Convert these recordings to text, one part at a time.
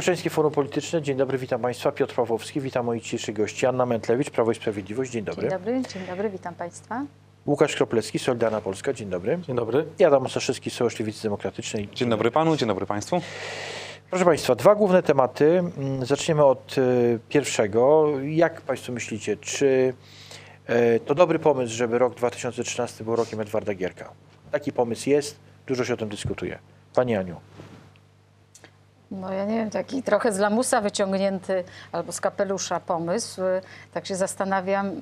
Bydgoszczeńskie Forum Polityczne. Dzień dobry, witam Państwa. Piotr Pawłowski, witam moich dzisiejszych gości. Anna Mentlewicz, Prawo i Sprawiedliwość. Dzień dobry. Dzień dobry, dzień dobry, witam Państwa. Łukasz Kroplecki, Solidarna Polska. Dzień dobry. Dzień dobry. I Adam Ostaszewski, Sojusz Lewicy Demokratycznej. Dzień dobry panu, dzień dobry państwu. Proszę Państwa, dwa główne tematy. Mm, Zaczniemy od y, pierwszego. Jak Państwo myślicie, czy y, to dobry pomysł, żeby rok 2013 był rokiem Edwarda Gierka? Taki pomysł jest, dużo się o tym dyskutuje. Pani Aniu. No ja nie wiem, taki trochę z lamusa wyciągnięty albo z kapelusza pomysł. Tak się zastanawiam,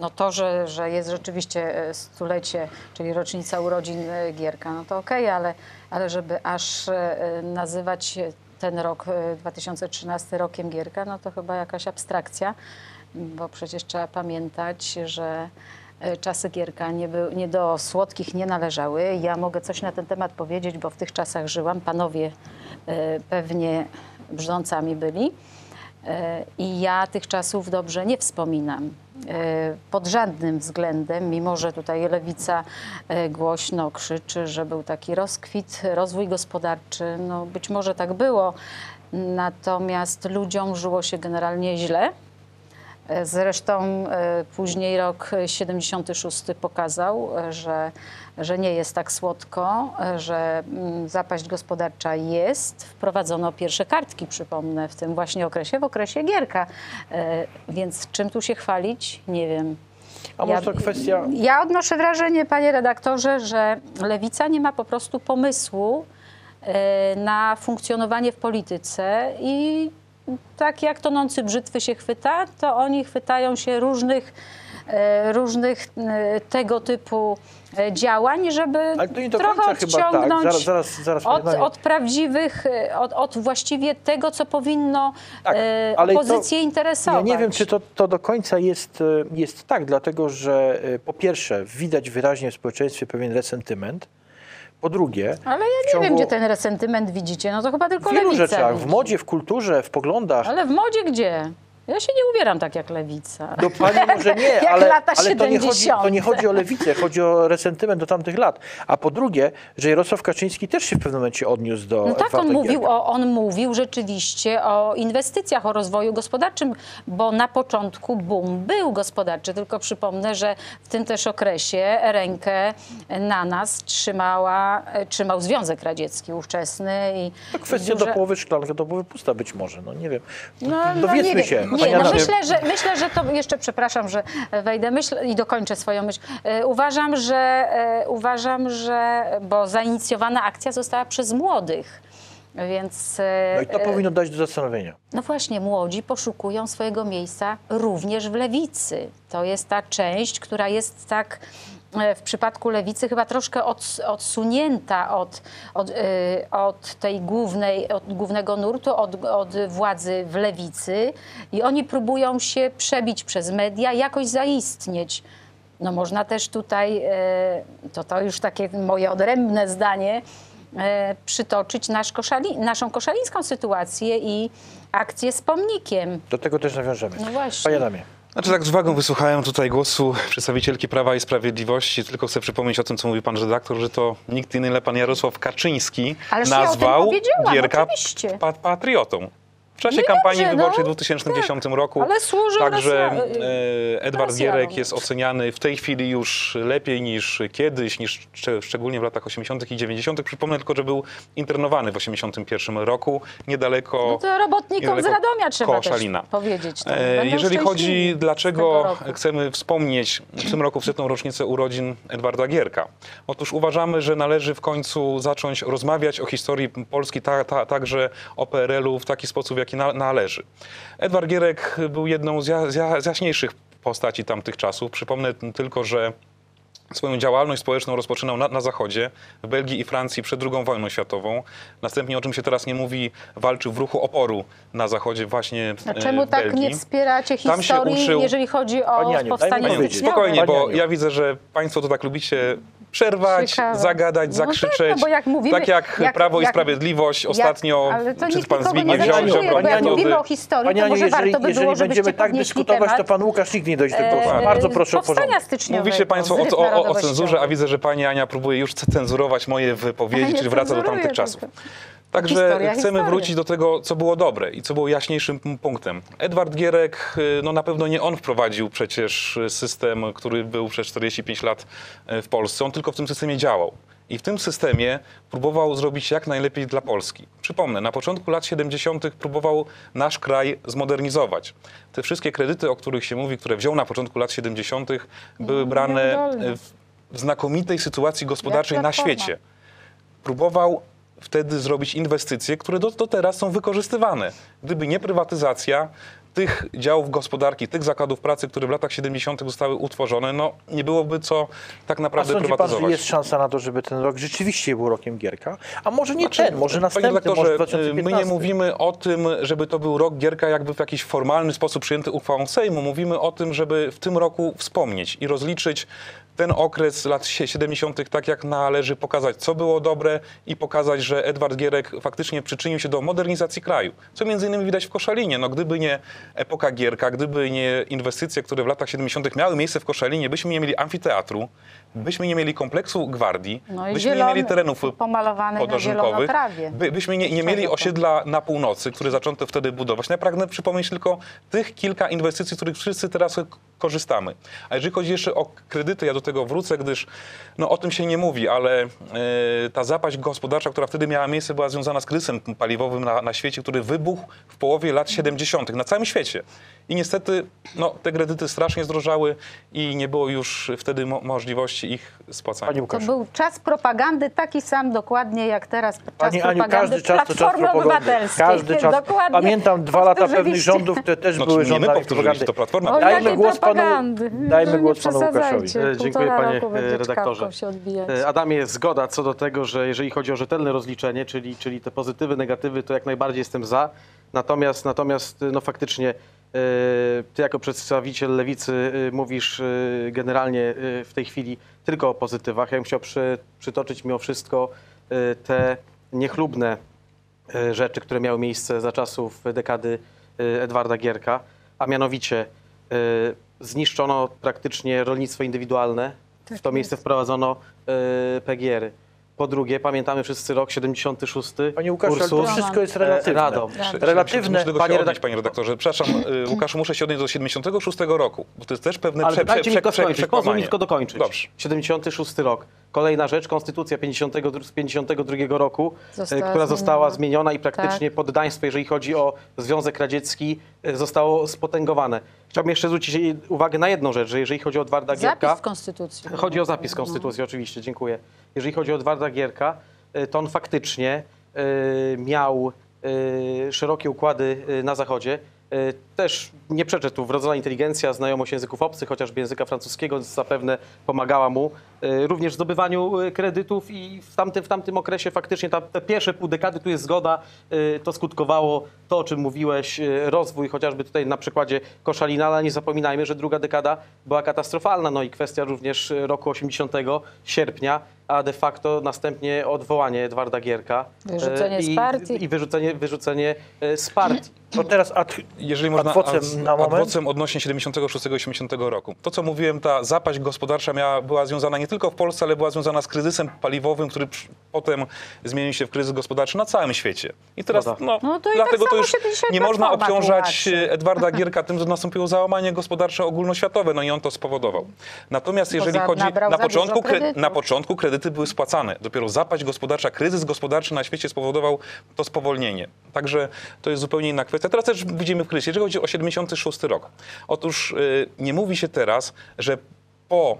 no to, że, że jest rzeczywiście e, stulecie, czyli rocznica urodzin e, Gierka, no to okej, ale, ale żeby aż e, nazywać ten rok e, 2013 rokiem Gierka, no to chyba jakaś abstrakcja, bo przecież trzeba pamiętać, że czasy Gierka nie, był, nie do słodkich nie należały. Ja mogę coś na ten temat powiedzieć, bo w tych czasach żyłam. Panowie e, pewnie brzdącami byli. E, I ja tych czasów dobrze nie wspominam. E, Pod żadnym względem, mimo że tutaj lewica e, głośno krzyczy, że był taki rozkwit, rozwój gospodarczy, no być może tak było, natomiast ludziom żyło się generalnie źle. Zresztą e, później rok 76 pokazał, że, że nie jest tak słodko, że mm, zapaść gospodarcza jest. Wprowadzono pierwsze kartki, przypomnę, w tym właśnie okresie, w okresie Gierka. E, Więc czym tu się chwalić? Nie wiem. A może to kwestia... Ja odnoszę wrażenie, panie redaktorze, że lewica nie ma po prostu pomysłu e, na funkcjonowanie w polityce i tak jak tonący brzytwy się chwyta, to oni chwytają się różnych, e, różnych e, tego typu e, działań, żeby trochę tak. odciągnąć Zaraz, zaraz, zaraz od, od prawdziwych, od, od właściwie tego, co powinno Tak, ale to- opozycję interesować. Ja nie wiem, czy to, to do końca jest, jest tak, dlatego że po pierwsze widać wyraźnie w społeczeństwie pewien resentyment, po drugie... Ale ja w nie ciągu wiem, gdzie ten resentyment widzicie. No to chyba tylko W wielu lewica. rzeczach, w widzi. modzie, w kulturze, w poglądach. Ale w modzie gdzie? Ja się nie ubieram tak jak lewica. Do pani może nie, Jak ale, lata ale to, nie chodzi, 70. to nie chodzi o lewicę, chodzi o resentyment do tamtych lat. A po drugie, że Jarosław Kaczyński też się w pewnym momencie odniósł do No tak, on mówił, o, on mówił rzeczywiście o inwestycjach, o rozwoju gospodarczym, bo na początku boom był gospodarczy. Tylko przypomnę, że w tym też okresie rękę na nas trzymała, trzymał Związek Radziecki ówczesny. I To kwestia duże- do połowy szklanka, do połowy pusta być może, no nie wiem. No, Dowiedzmy nie, się. wiem. Nie, no myślę, że, myślę, że to jeszcze przepraszam, że wejdę myśl i dokończę swoją myśl. E, Uważam, że e, uważam, że bo zainicjowana akcja została przez młodych. Więc e, No i to powinno dać do zastanowienia. no właśnie, młodzi poszukują swojego miejsca również w lewicy. To jest ta część, która jest tak w przypadku lewicy chyba troszkę od, odsunięta od, od, e, od tej głównej, od głównego nurtu, od, od władzy w lewicy i oni próbują się przebić przez media, jakoś zaistnieć. No można też tutaj, e, to, to już takie moje odrębne zdanie, e, przytoczyć nasz koszali, naszą koszalińską sytuację i akcję z pomnikiem. Do tego też nawiążemy. No właśnie. Panie Adamie. Znaczy tak z uwagą wysłuchałem tutaj głosu przedstawicielki Prawa i Sprawiedliwości. Tylko chcę przypomnieć o tym, co mówił pan redaktor, że to nikt inny, ale pan Jarosław Kaczyński Ależ ja nazwał powiedziałam, Gierka pa patriotą. W czasie No kampanii wyborczej no, w 2010 roku. ale służył Także Rosja- e, Edward. Gierek jest oceniany w tej chwili już lepiej niż kiedyś, niż szcz- szczególnie w latach 80. i 90. Przypomnę tylko, że był internowany w 81 roku, niedaleko No to robotnikom z niedaleko Radomia trzeba Koszalina. powiedzieć. E, Jeżeli chodzi, z dlaczego roku. chcemy wspomnieć w tym roku w setną rocznicę urodzin Edwarda Gierka. Otóż uważamy, że należy w końcu zacząć rozmawiać o historii Polski, ta, ta, także o PRL-u w taki sposób, jaki na, należy. Edward Gierek był jedną z, ja, z, ja, z jaśniejszych postaci tamtych czasów. Przypomnę tylko, że Swoją działalność społeczną rozpoczynał na, na Zachodzie, w Belgii i Francji przed II wojną światową. Następnie, o czym się teraz nie mówi, walczył w ruchu oporu na Zachodzie właśnie A e, czemu w tak Belgii. nie wspieracie historii, uczył- jeżeli chodzi o Pani Aniu, powstanie styczniowe? Spokojnie, bo Aniu. ja widzę, że Państwo to tak lubicie przerwać, Ciekawe. zagadać, No zakrzyczeć. tak, no bo jak mówimy- tak jak, jak- Prawo i jak- Sprawiedliwość Jak- ostatnio, ale to czy nikt pan Zbigniew Ziobro, bo jak mówimy o historii, Pani to może jeżeli, warto by jeżeli było, będziemy tak dyskutować, temat, to pan Łukasz nigdy nie dojdzie do tego głosu. e, Bardzo proszę o porządek. Mówicie Państwo o, zryw o, o, o cenzurze, a widzę, że Pani Ania próbuje już cenzurować moje wypowiedzi, czyli wraca do tamtych czasów. Także Historia, chcemy historia. wrócić do tego, co było dobre i co było jaśniejszym punktem. Edward Gierek, y, no na pewno nie on wprowadził przecież system, który był przez 45 lat y, w Polsce. On tylko w tym systemie działał. I w tym systemie próbował zrobić jak najlepiej dla Polski. Przypomnę, na początku lat 70. próbował nasz kraj zmodernizować. Te wszystkie kredyty, o których się mówi, które wziął na początku lat 70., były brane nieudolnie. y, w, w znakomitej sytuacji gospodarczej na świecie próbował wtedy zrobić inwestycje, które do, do teraz są wykorzystywane. Gdyby nie prywatyzacja tych działów gospodarki, tych zakładów pracy, które w latach 70. zostały utworzone, no nie byłoby co tak A naprawdę sądzi pan, że prywatyzować. jest szansa na to, żeby ten rok rzeczywiście był rokiem Gierka? A może nie Znaczy, ten, może następny, redaktorze, może y, 2015? My nie mówimy o tym, żeby to był rok Gierka jakby w jakiś formalny sposób przyjęty uchwałą Sejmu. Mówimy o tym, żeby w tym roku wspomnieć i rozliczyć ten okres lat sie- 70. tak jak należy, pokazać co było dobre i pokazać, że Edward Gierek faktycznie przyczynił się do modernizacji kraju. Co między innymi widać w Koszalinie. No, gdyby nie epoka Gierka, gdyby nie inwestycje, które w latach 70. miały miejsce w Koszalinie, byśmy nie mieli amfiteatru, byśmy nie mieli kompleksu gwardii, No byśmy nie zielony- mieli terenów zielonotrawie. by, byśmy nie, nie mieli osiedla na północy, które zaczęto wtedy budować. No ja pragnę przypomnieć tylko tych kilka inwestycji, których wszyscy teraz korzystamy. A jeżeli chodzi jeszcze o kredyty, ja do tego wrócę, gdyż no, o tym się nie mówi, ale e, ta zapaść gospodarcza, która wtedy miała miejsce, była związana z kryzysem paliwowym na, na świecie, który wybuchł w połowie lat 70. na całym świecie. I niestety no, te kredyty strasznie zdrożały i nie było już wtedy mo- możliwości ich spłacania. To był czas propagandy taki sam dokładnie jak teraz czas Pani Aniu, propagandy każdy czas to czas Platformy propagandy. Obywatelskiej. Każdy czas. Dokładnie. Pamiętam dwa lata pewnych rządów, które też No, były rządami powtórzyliśmy, to Platforma. Dajmy jakiej panu- dajmy głos panu. Łukaszowi. E, Dziękuję panie e, redaktorze. E, Adamie, jest zgoda co do tego, że jeżeli chodzi o rzetelne rozliczenie, czyli, czyli te pozytywy, negatywy, to jak najbardziej jestem za. Natomiast, natomiast no faktycznie e, ty jako przedstawiciel lewicy e, mówisz e, generalnie e, w tej chwili tylko o pozytywach. Ja bym chciał przy, przytoczyć mimo wszystko e, te niechlubne e, rzeczy, które miały miejsce za czasów dekady e, Edwarda Gierka, a mianowicie e, zniszczono praktycznie rolnictwo indywidualne, w to Tak miejsce jest. wprowadzono e, PGR-y. Po drugie, pamiętamy wszyscy rok 76. Panie Łukaszu, ale to Ursus, wszystko jest e, relatywne. Radom. Tak. Relatywne. Muszę do tego Panie się odnieść, redak- panie redaktorze. Przepraszam, y, Łukaszu, muszę się odnieść do 76 roku, bo to jest też pewne Ale prze, prze, dajcie mi prze, tylko prze, skończyć, pozwól mi przekłamanie. tylko dokończyć. Dobrze. 76 rok. Kolejna rzecz, konstytucja 50, z 52 roku, Została e, która została zmieniona. i praktycznie Tak. poddaństwo, jeżeli chodzi o Związek Radziecki, e, zostało spotęgowane. Chciałbym jeszcze zwrócić uwagę na jedną rzecz, że jeżeli chodzi o Edwarda Gierka... Zapis Konstytucji. Chodzi o zapis Konstytucji, oczywiście, dziękuję. Jeżeli chodzi o Edwarda Gierka, y, to on faktycznie miał szerokie układy na Zachodzie. Też nie przeczę tu, wrodzona inteligencja, znajomość języków obcych, chociażby języka francuskiego, zapewne pomagała mu również w zdobywaniu y, kredytów i w tamtym, w tamtym okresie faktycznie ta, te pierwsze pół dekady, tu jest zgoda, y, to skutkowało to, o czym mówiłeś, y, rozwój chociażby tutaj na przykładzie Koszalina, ale nie zapominajmy, że druga dekada była katastrofalna, no i kwestia również y, roku 80 sierpnia, a de facto następnie odwołanie Edwarda Gierka. Wyrzucenie y, z i, partii. I wyrzucenie, wyrzucenie y, z partii. To teraz ad, Jeżeli można, adwocem ad, na moment. adwocem odnośnie 76-80 roku. To, co mówiłem, ta zapaść gospodarcza miała, była związana nie tylko w Polsce, ale była związana z kryzysem paliwowym, który potem zmienił się w kryzys gospodarczy na całym świecie. I teraz, no, No to i dlatego tak to już nie można obciążać tłumaczy. Edwarda Gierka tym, że nastąpiło załamanie gospodarcze ogólnoświatowe, no i on to spowodował. Natomiast jeżeli za- chodzi, na początku, na początku kredyty były spłacane. Dopiero zapaść gospodarcza, kryzys gospodarczy na świecie spowodował to spowolnienie. Także to jest zupełnie inna kwestia. Teraz też widzimy w kryzysie. Jeżeli chodzi o 76 rok. Otóż y, nie mówi się teraz, że po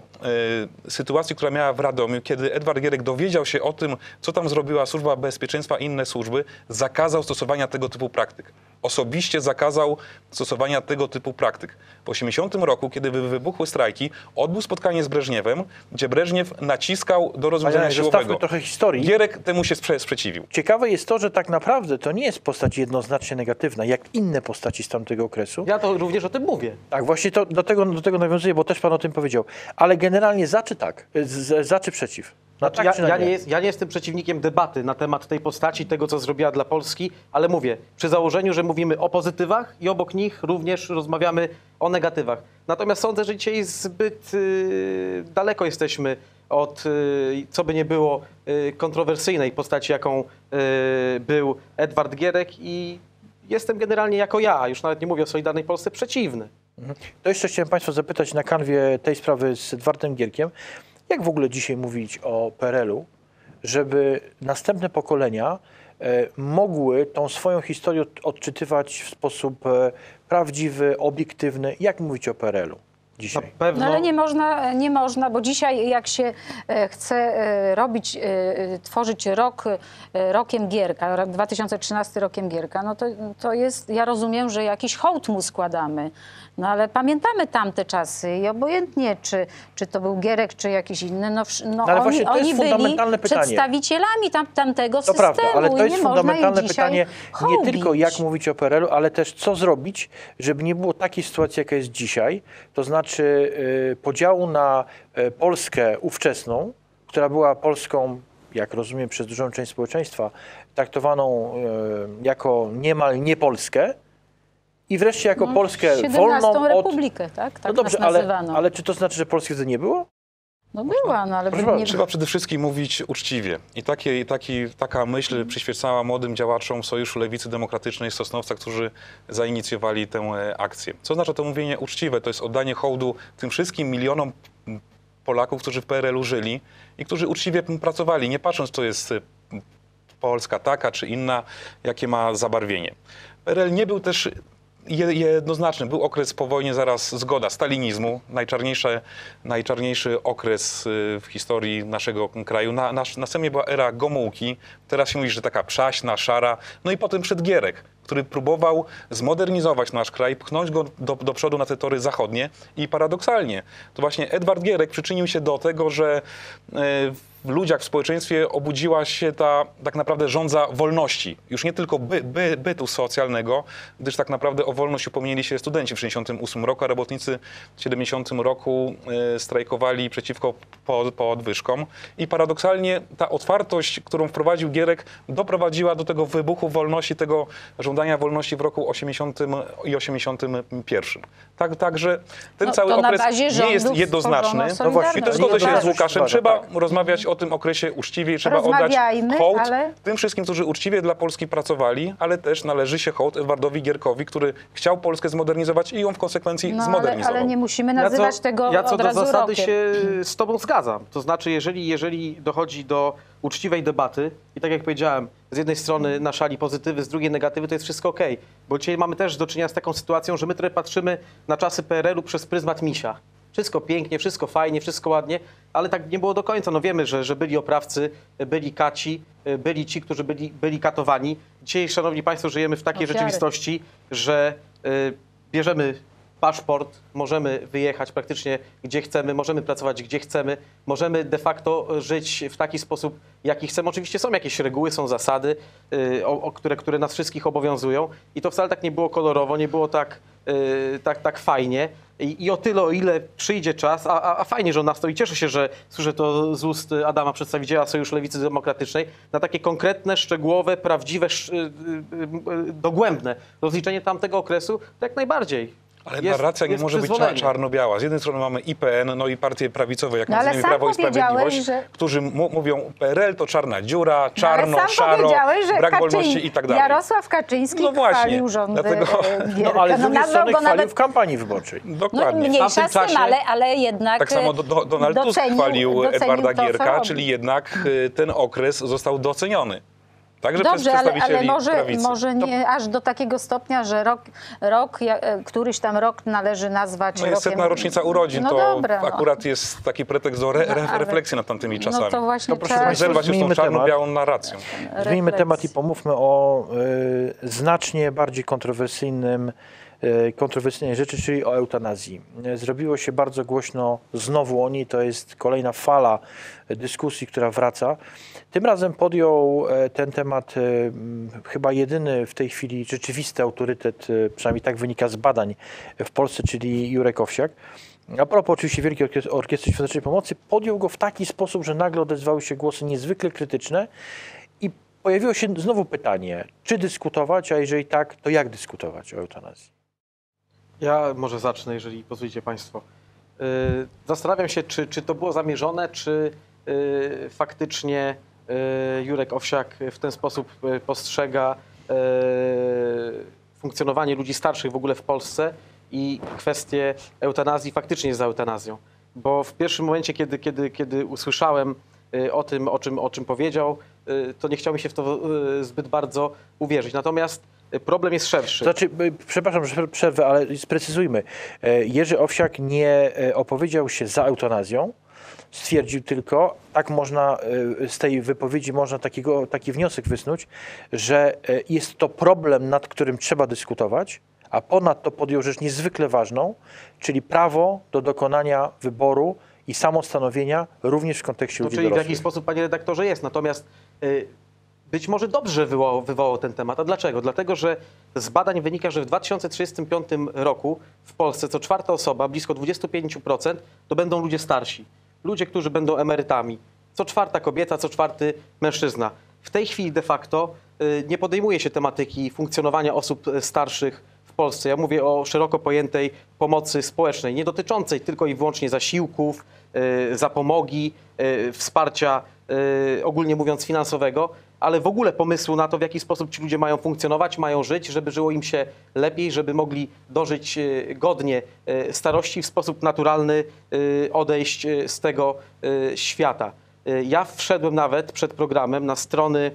y, sytuacji, która miała w Radomiu, kiedy Edward Gierek dowiedział się o tym, co tam zrobiła Służba Bezpieczeństwa i inne służby, zakazał stosowania tego typu praktyk. Osobiście zakazał stosowania tego typu praktyk. W 80 roku, kiedy wy- wybuchły strajki, odbył spotkanie z Breżniewem, gdzie Breżniew naciskał do rozwiązania Panie, zostawmy siłowego. trochę historii. Gierek temu się sprze- sprzeciwił. Ciekawe jest to, że tak naprawdę to nie jest postać jednoznacznie negatywna, jak inne postaci z tamtego okresu. Ja to również o tym mówię. Tak, właśnie to, do, tego, do tego nawiązuję, bo też pan o tym powiedział. Ale generalnie za czy tak? Z, za czy przeciw? Na Znaczy, tak ja, ja, nie? ja nie jestem przeciwnikiem debaty na temat tej postaci, tego, co zrobiła dla Polski, ale mówię, przy założeniu, że mówimy o pozytywach i obok nich również rozmawiamy o negatywach. Natomiast sądzę, że dzisiaj zbyt yy, daleko jesteśmy od, y, co by nie było, y, kontrowersyjnej postaci, jaką y, był Edward Gierek i jestem generalnie jako ja, już nawet nie mówię o Solidarnej Polsce, przeciwny. To jeszcze chciałem Państwa zapytać na kanwie tej sprawy z Edwardem Gierkiem, jak w ogóle dzisiaj mówić o PRL-u, żeby następne pokolenia e, mogły tą swoją historię od- odczytywać w sposób e, prawdziwy, obiektywny. Jak mówić o PRL-u Na dzisiaj? pewno No ale nie można, nie można, bo dzisiaj jak się e, chce e, robić, e, tworzyć rok rokiem Gierka, rok 2013 rokiem Gierka, no to, to jest, ja rozumiem, że jakiś hołd mu składamy. No ale pamiętamy tamte czasy i obojętnie, czy, czy to był Gierek, czy jakiś inny, no, no ale oni, właśnie to jest oni byli fundamentalne pytanie. przedstawicielami tam, tamtego To systemu prawda, ale to i jest fundamentalne pytanie nie tylko jak mówić o PRL-u, ale też co zrobić, żeby nie było takiej sytuacji, jaka jest dzisiaj, to znaczy y, podziału na y, Polskę ówczesną, która była Polską, jak rozumiem, przez dużą część społeczeństwa, traktowaną y, jako niemal nie Polskę i wreszcie jako No, Polskę 17 wolną od... Republikę, tak? Tak No dobrze, ale, ale czy to znaczy, że Polski wtedy nie było? No była, no ale Proszę nie, Trzeba przede wszystkim mówić uczciwie. I takie, taki, taka myśl przyświecała młodym działaczom Sojuszu Lewicy Demokratycznej Sosnowca, którzy zainicjowali tę e, akcję. Co oznacza to mówienie uczciwe? To jest oddanie hołdu tym wszystkim milionom Polaków, którzy w PRL-u żyli i którzy uczciwie pracowali, nie patrząc, co jest e, Polska taka czy inna, jakie ma zabarwienie. PRL nie był też jednoznaczny. Był okres po wojnie zaraz zgoda stalinizmu, najczarniejszy, najczarniejszy okres y, w historii naszego kraju. Na, nasz, następnie była era Gomułki, teraz się mówi, że taka przaśna, szara, no i potem przed Gierek, który próbował zmodernizować nasz kraj, pchnąć go do, do przodu na te tory zachodnie i paradoksalnie to właśnie Edward Gierek przyczynił się do tego, że y, w ludziach w społeczeństwie obudziła się ta tak naprawdę rządza wolności. Już nie tylko by, by, bytu socjalnego, gdyż tak naprawdę o wolność upomnieli się studenci w 68 roku, a robotnicy w 70 roku e, strajkowali przeciwko po- podwyżkom. I paradoksalnie ta otwartość, którą wprowadził Gierek, doprowadziła do tego wybuchu wolności, tego żądania wolności w roku 80 i 81. Tak, także ten No, cały okres nie jest jednoznaczny. No właśnie, to zgodzę się z Łukaszem. Trzeba tak. rozmawiać o tym okresie uczciwie i trzeba oddać hołd ale- tym wszystkim, którzy uczciwie dla Polski pracowali, ale też należy się hołd Edwardowi Gierkowi, który chciał Polskę zmodernizować i ją w konsekwencji No, ale, zmodernizował. ale nie musimy Ja nazywać co, tego ja co od do razu zasady rokiem. się z Tobą zgadzam. To znaczy, jeżeli, jeżeli dochodzi do uczciwej debaty i tak jak powiedziałem, z jednej strony na szali pozytywy, z drugiej negatywy, to jest wszystko ok. Bo dzisiaj mamy też do czynienia z taką sytuacją, że my trochę patrzymy na czasy PRL-u przez pryzmat misia. Wszystko pięknie, wszystko fajnie, wszystko ładnie, ale tak nie było do końca. No wiemy, że, że byli oprawcy, byli kaci, byli ci, którzy byli, byli katowani. Dzisiaj, szanowni państwo, żyjemy w takiej Ofiary. rzeczywistości, że y, bierzemy paszport, możemy wyjechać praktycznie gdzie chcemy, możemy pracować gdzie chcemy, możemy de facto żyć w taki sposób, jaki chcemy. Oczywiście są jakieś reguły, są zasady, y, o, o które, które nas wszystkich obowiązują i to wcale tak nie było kolorowo, nie było tak, tak, tak fajnie. I, I o tyle, o ile przyjdzie czas, a, a, a fajnie, że on nastoi, cieszę się, że słyszę to z ust Adama, przedstawiciela Sojuszu Lewicy Demokratycznej, na takie konkretne, szczegółowe, prawdziwe, sz- y, y, y, dogłębne rozliczenie tamtego okresu, to jak najbardziej. Ale Jest- narracja nie może być czarno-biała. Z jednej strony mamy IPN, no i partie prawicowe, jak No między innymi Prawo i Sprawiedliwość, że- którzy mówią PRL to czarna dziura, No, czarno, ale sam szaro, brak Kaczyń- wolności i tak dalej. Jarosław Kaczyński No właśnie, rządy dlatego- e, No ale z drugiej nazwał strony chwalił nawet w kampanii wyborczej. no, Dokładnie. mniejsza W czasie- ale, ale jednak Tak samo do, do, Donald Tusk docenił- chwalił docenił Edwarda to, Gierka, czyli jednak y, ten okres został doceniony. Także Dobrze, ale, ale może, prawicy. może nie aż do takiego stopnia, że rok, rok ja- e, któryś tam rok należy nazwać No jest rokiem... setna rocznica urodzin, no to dobra, no. akurat jest taki pretekst do re, No, re, ale- refleksji nad tamtymi czasami. No to właśnie To proszę Zerwać się z tą zmieńmy temat. czarno-białą narracją. Zmieńmy refleksji. temat i pomówmy o y, znacznie bardziej kontrowersyjnym, kontrowersyjnej rzeczy, czyli o eutanazji. Y, Zrobiło się bardzo głośno znowu o niej, to jest kolejna fala dyskusji, która wraca. Tym razem podjął e, ten temat e, chyba jedyny w tej chwili rzeczywisty autorytet, e, przynajmniej tak wynika z badań w Polsce, czyli Jurek Owsiak. A propos oczywiście Wielkiej Orkies- Orkiestry Świątecznej Pomocy, podjął go w taki sposób, że nagle odezwały się głosy niezwykle krytyczne i pojawiło się znowu pytanie, czy dyskutować, a jeżeli tak, to jak dyskutować o eutanazji? Ja może zacznę, jeżeli pozwolicie Państwo. Y, Zastanawiam się, czy, czy to było zamierzone, czy y, faktycznie y, Jurek Owsiak w ten sposób postrzega funkcjonowanie ludzi starszych w ogóle w Polsce i kwestię eutanazji faktycznie jest za eutanazją. Bo w pierwszym momencie, kiedy, kiedy, kiedy usłyszałem o tym, o czym, o czym powiedział, to nie chciał mi się w to zbyt bardzo uwierzyć. Natomiast problem jest szerszy. Znaczy, przepraszam, że przerwę, ale sprecyzujmy. E, Jerzy Owsiak nie e, opowiedział się za eutanazją, stwierdził tylko, tak można, e, z tej wypowiedzi można takiego, taki wniosek wysnuć, że jest to problem, nad którym trzeba dyskutować, a ponadto podjął rzecz niezwykle ważną, czyli prawo do dokonania wyboru i samostanowienia również w kontekście No, ludzi czyli w dorosłych. jakiś sposób, panie redaktorze, jest. Natomiast y, być może dobrze wywołał, wywołał ten temat. A dlaczego? Dlatego, że z badań wynika, że w 2035 roku w Polsce co czwarta osoba, blisko 25%, to będą ludzie starsi. Ludzie, którzy będą emerytami. Co czwarta kobieta, co czwarty mężczyzna. W tej chwili de facto y, nie podejmuje się tematyki funkcjonowania osób y, starszych w Polsce. Ja mówię o szeroko pojętej pomocy społecznej, nie dotyczącej tylko i wyłącznie zasiłków, y, zapomogi, wsparcia ogólnie mówiąc finansowego, ale w ogóle pomysłu na to, w jaki sposób ci ludzie mają funkcjonować, mają żyć, żeby żyło im się lepiej, żeby mogli dożyć y, godnie y, starości, w sposób naturalny y, odejść z tego świata. Ja wszedłem nawet przed programem na strony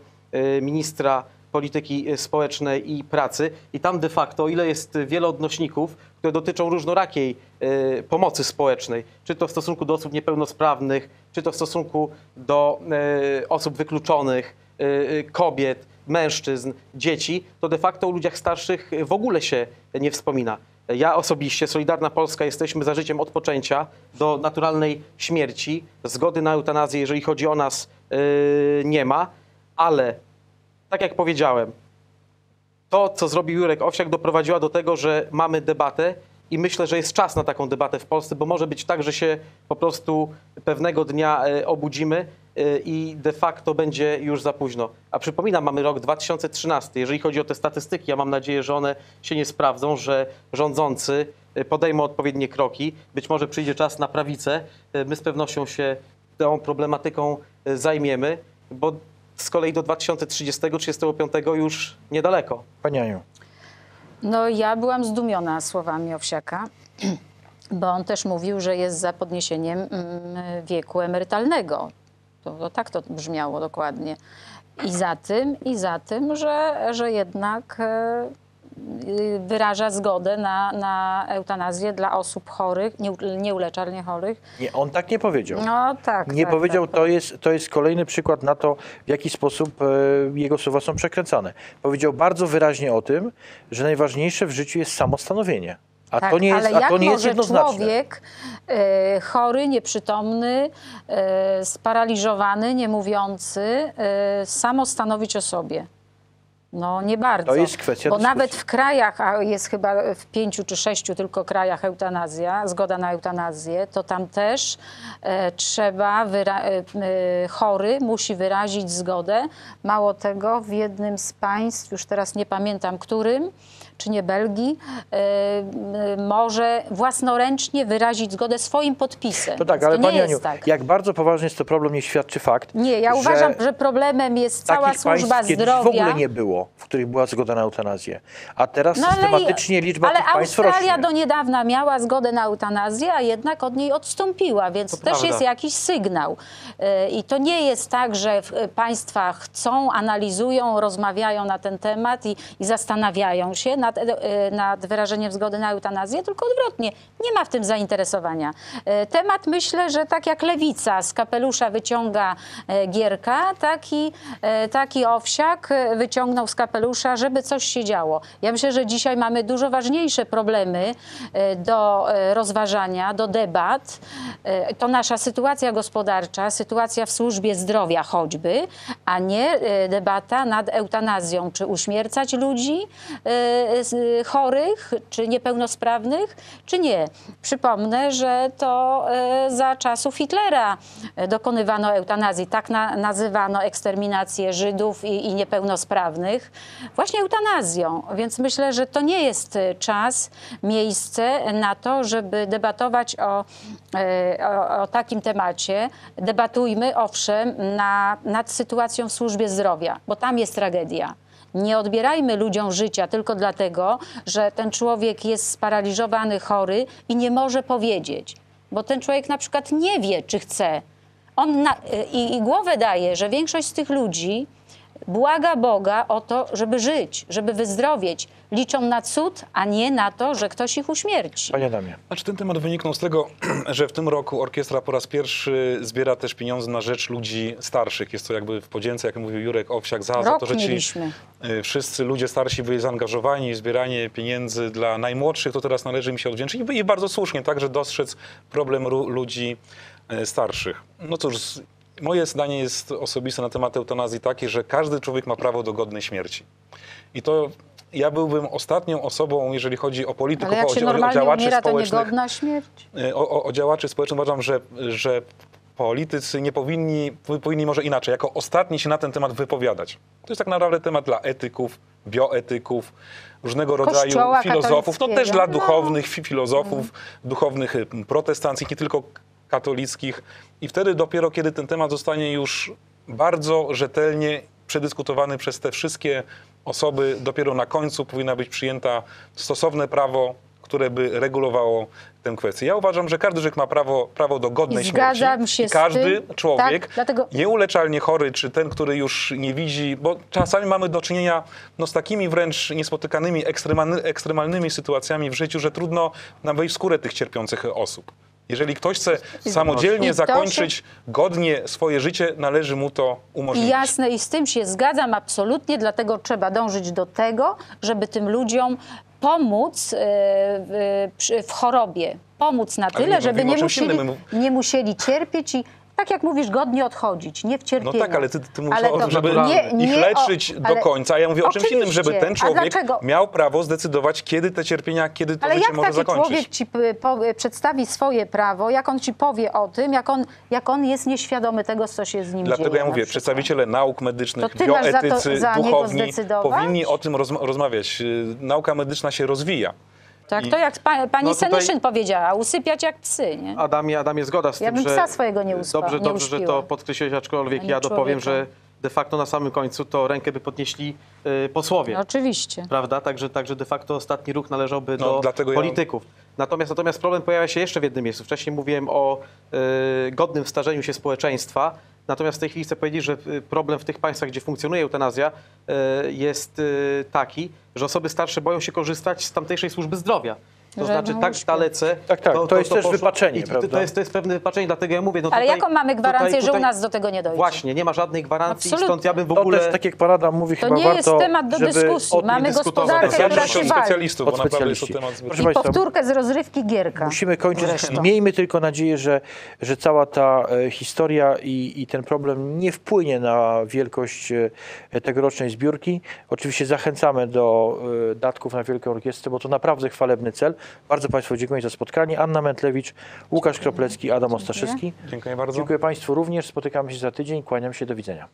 ministra polityki społecznej i pracy i tam de facto, ile jest wiele odnośników, które dotyczą różnorakiej pomocy społecznej, czy to w stosunku do osób niepełnosprawnych, czy to w stosunku do osób wykluczonych, kobiet, mężczyzn, dzieci, to de facto o ludziach starszych w ogóle się nie wspomina. Ja osobiście, Solidarna Polska, jesteśmy za życiem od poczęcia do naturalnej śmierci. Zgody na eutanazję, jeżeli chodzi o nas, y, nie ma, ale tak jak powiedziałem, to, co zrobił Jurek Owsiak, doprowadziła do tego, że mamy debatę i myślę, że jest czas na taką debatę w Polsce, bo może być tak, że się po prostu pewnego dnia obudzimy i de facto będzie już za późno. A przypominam, mamy rok 2013. Jeżeli chodzi o te statystyki, ja mam nadzieję, że one się nie sprawdzą, że rządzący e, podejmą odpowiednie kroki. Być może przyjdzie czas na prawicę. E, My z pewnością się tą problematyką zajmiemy, bo z kolei do 2030-35 już niedaleko. Pani Aniu. No ja byłam zdumiona słowami Owsiaka, bo on też mówił, że jest za podniesieniem mm, wieku emerytalnego. To, to tak to brzmiało dokładnie. I za tym, i za tym, że, że jednak e, y, wyraża zgodę na, na eutanazję dla osób chorych, nieule- nieuleczalnie chorych. Nie, on tak nie powiedział. No tak. Nie tak, powiedział, tak. to, jest, to jest kolejny przykład na to, w jaki sposób e, jego słowa są przekręcane. Powiedział bardzo wyraźnie o tym, że najważniejsze w życiu jest samostanowienie. A Tak, to nie jest, ale jak to nie jest może jednoznaczne. człowiek e, chory, nieprzytomny, e, sparaliżowany, niemówiący, e, samo stanowić o sobie? No nie bardzo. To jest kwestia Bo dyskusji. nawet w krajach, a jest chyba w pięciu czy sześciu tylko krajach eutanazja, zgoda na eutanazję, to tam też e, trzeba, e, e, chory musi wyrazić zgodę. Mało tego, w jednym z państw, już teraz nie pamiętam którym, czy nie Belgii, e, może własnoręcznie wyrazić zgodę swoim podpisem. To tak, ale to Pani Aniu, tak. jak bardzo poważny jest to problem, nie świadczy fakt, Nie, ja że uważam, że problemem jest cała służba państw zdrowia. w ogóle nie było, w których była zgoda na eutanazję. A teraz No, ale- systematycznie liczba ale tych państw Australia rośnie. do niedawna miała zgodę na eutanazję, a jednak od niej odstąpiła, więc To też prawda. jest jakiś sygnał. E, I to nie jest tak, że e, państwa chcą, analizują, rozmawiają na ten temat i, i zastanawiają się nad, e, nad wyrażeniem zgody na eutanazję, tylko odwrotnie. Nie ma w tym zainteresowania. E, Temat myślę, że tak jak lewica z kapelusza wyciąga e, Gierka, taki, taki Owsiak wyciągnął z kapelusza, żeby coś się działo. Ja myślę, że dzisiaj mamy dużo ważniejsze problemy do rozważania, do debat. To nasza sytuacja gospodarcza, sytuacja w służbie zdrowia choćby, a nie debata nad eutanazją, czy uśmiercać ludzi, chorych czy niepełnosprawnych, czy nie. Przypomnę, że to e, za czasów Hitlera e, dokonywano eutanazji. Tak na, nazywano eksterminację Żydów i, i niepełnosprawnych. Właśnie eutanazją. Więc myślę, że to nie jest e, czas, miejsce na to, żeby debatować o, o, o takim temacie. Debatujmy, owszem, na, nad sytuacją w służbie zdrowia, bo tam jest tragedia. Nie odbierajmy ludziom życia tylko dlatego, że ten człowiek jest sparaliżowany, chory i nie może powiedzieć. Bo ten człowiek na przykład nie wie, czy chce. On na, i, I głowę daje, że większość z tych ludzi błaga Boga o to, żeby żyć, żeby wyzdrowieć. Liczą na cud, a nie na to, że ktoś ich uśmierci. Panie Adamie. Znaczy ten temat wyniknął z tego, że w tym roku orkiestra po raz pierwszy zbiera też pieniądze na rzecz ludzi starszych. Jest to jakby w podzięce, jak mówił Jurek Owsiak, za, za to, że ci mieliśmy. y, wszyscy ludzie starsi byli zaangażowani w zbieranie pieniędzy dla najmłodszych, to teraz należy im się odwdzięczyć. I- bardzo słusznie, także dostrzec problem ludzi y, starszych. No cóż, moje zdanie jest osobiste na temat eutanazji takie, że każdy człowiek ma prawo do godnej śmierci. I to ja byłbym ostatnią osobą, jeżeli chodzi o polityków, Ale jak o, się o, o działaczy umiera, to społecznych. niegodna śmierć. Y, O, o, o działaczy społecznych uważam, że, że politycy nie powinni, powinni może inaczej, jako ostatni się na ten temat wypowiadać. To jest tak naprawdę temat dla etyków, bioetyków, różnego rodzaju Kościoła filozofów, no też dla duchownych fi- filozofów, duchownych y, protestanckich, nie tylko katolickich. I wtedy dopiero, kiedy ten temat zostanie już bardzo rzetelnie przedyskutowany przez te wszystkie osoby, dopiero na końcu powinna być przyjęta stosowne prawo, które by regulowało tę kwestię. Ja uważam, że każdy człowiek ma prawo, prawo do godnej I śmierci. zgadzam się I każdy tym. człowiek, Tak, dlatego- nieuleczalnie chory, czy ten, który już nie widzi, bo czasami mamy do czynienia no, z takimi wręcz niespotykanymi, ekstremalny, ekstremalnymi sytuacjami w życiu, że trudno nam wejść w skórę tych cierpiących osób. Jeżeli ktoś chce samodzielnie zakończyć godnie swoje życie, należy mu to umożliwić. jasne, i z tym się zgadzam absolutnie, dlatego trzeba dążyć do tego, żeby tym ludziom pomóc e, w, przy- w chorobie. Pomóc na tyle, nie, żeby nie musieli, nie musieli cierpieć i tak jak mówisz, godnie odchodzić, nie w No cierpieniu. tak, ale ty, ty mówisz Ale o tym, żeby nie- nie ich o- leczyć do ale- końca. Ja mówię o czymś innym, żeby ten człowiek miał prawo zdecydować, kiedy te cierpienia, kiedy to Ale życie jak może taki zakończyć. człowiek ci p- powie, przedstawi swoje prawo, jak on ci powie o tym, jak on, jak on jest nieświadomy tego, co się z nim Dlatego dzieje. ja na mówię, przedstawiciele nauk medycznych, masz za to- bioetycy, za duchowni powinni o tym rozma- rozmawiać. Y, Nauka medyczna się rozwija. Tak, I- to jak pa, pani No tutaj- Senyszyn powiedziała, usypiać jak psy, nie? Adamie, Adamie, zgoda z Ja tym, bym że... psa swojego nie uspa- Dobrze, nie dobrze że uśpiła. to podkreśliłeś, aczkolwiek A nie ja dopowiem, człowieka. że de facto na samym końcu to rękę by podnieśli y, posłowie. No, oczywiście. Prawda? Także, także de facto ostatni ruch należałby No, do dlatego ja- polityków. Natomiast, natomiast problem pojawia się jeszcze w jednym miejscu. Wcześniej mówiłem o y, godnym starzeniu się społeczeństwa. Natomiast w tej chwili chcę powiedzieć, że y, problem w tych państwach, gdzie funkcjonuje eutanazja, y, jest y, taki, że osoby starsze boją się korzystać z tamtejszej służby zdrowia. To Że znaczy tak dalece. Tak, tak, to jest też wypaczenie, to, prawda? to, jest, to jest pewne wypaczenie, dlatego ja mówię. No Ale tutaj, jaką mamy gwarancję, tutaj, że u tutaj, nas do tego nie dojdzie? Właśnie, nie ma żadnej gwarancji, Absolutnie. stąd ja bym w To ogóle... też, tak jak pan Adam mówi, To chyba nie warto, jest temat do dyskusji. Mamy gospodarkę, która się specjalistów, bo naprawdę jest to temat. Proszę I powtórkę z rozrywki Gierka. Musimy kończyć. Zresztą. Miejmy tylko nadzieję, że, że cała ta e, historia i, i ten problem nie wpłynie na wielkość e, tegorocznej zbiórki. Oczywiście zachęcamy do e, datków na Wielką Orkiestrę, bo to naprawdę chwalebny cel. Bardzo Państwu dziękuję za spotkanie. Anna Mentlewicz, Łukasz Kroplecki, Adam Ostaszewski. Dziękuję bardzo. Dziękuję Państwu również. Spotykamy się za tydzień. Kłaniam się. Do widzenia.